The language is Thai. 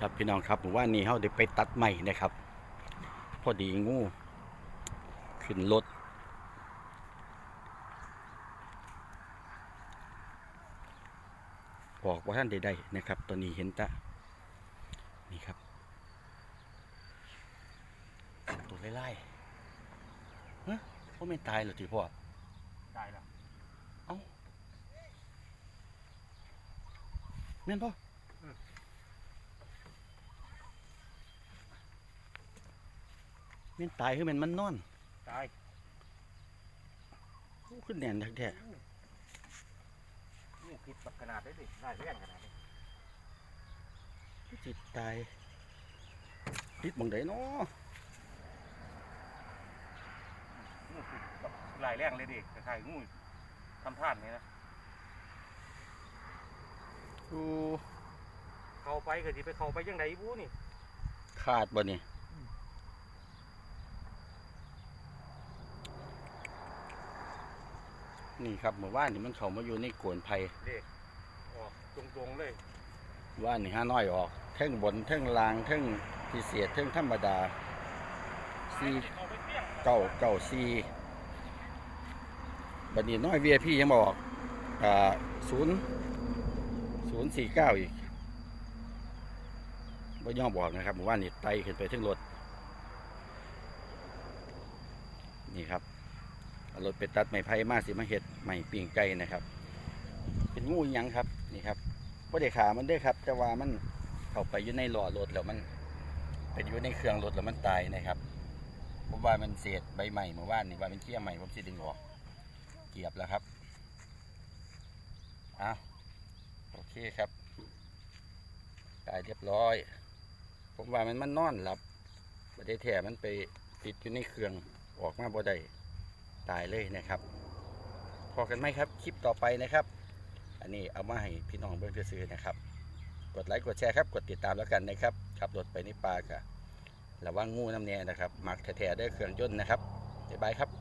ครับพี่น้องครับผมว่านี่เขาได้ไปตัดใหม่นะครับ พอดีงูขึ้นรถบอกว่าท่านใดๆนะครับตอนนี้เห็นแตะนี่ครับ ตัวไล่ๆฮะพ่อไม่ตายเหรอทีพ่อได้แล้วแม่นพ่ออแม่นตายคือแม่นมันนอนตายโอ้ขึ้นแน่นทักแท้นี่ผิดปักขนาดได้ดิได้แรงขนาดนี้จิตตายติดบังไดเนาะนี่ผิดแบบลายแรงเลยดิคล้ายๆงูทำท่านนี่นะโอ้เข้าไปก็สิไปเข้าไปยังไงบูนี่ ขาดบ่นี่ นี่ครับเมื่อวานนี่มันเข้ามาอยู่ในโกวนไผ่เด็กออกตรงๆเลยว่านนี่ห้าน้อยออกเท่งบนเท่งลางเท่งพิเศษเท่งธรรมดาสี่เข้าไปเปี้ยงเก้าเก้าสี่บัดนี้น้อยเวียพี่ยังบออกอ่าศูนย์ศูนย์สี่เก้าอีกบ่ยอมบอกนะครับว่านี่ไตขึ้นไปถึงรถนี่ครับเอา รถไปตัดไม้ไผ่มาสิมาเห็ดไม้ปีงไก่นะครับ เป็นงูยังครับนี่ครับว่าได้ขามันได้ครับ แต่ว่ามันเข้าไปอยู่ในหล่อรถแล้วมันไปอยู่ในเครื่องรถแล้วมันตายนะครับผมว่ามันเศษใบใหม่เมื่อวานนี่ว่าเป็นเขี้ยใหม่ผมสิดึงออกเกียบแล้วครับอ้าวโอเคครับตายเรียบร้อย ผมว่ามันมันนอนหลับบ่ได้แถมันไปติดอยู่ในเครื่องออกมาบ่ได้ ตายเลยนะครับพอกันไหมครับคลิปต่อไปนะครับ อันนี้เอามาให้พี่น้องเบิ่งซื้อนะครับ กดไลค์กดแชร์ครับ กดติดตามแล้วกันนะครับขับรถไปในป่ากะระวังงูน้ำแน่นะครับมักแท้ๆด้วยเครื่องยนต์นะครับบ๊ายบายครับ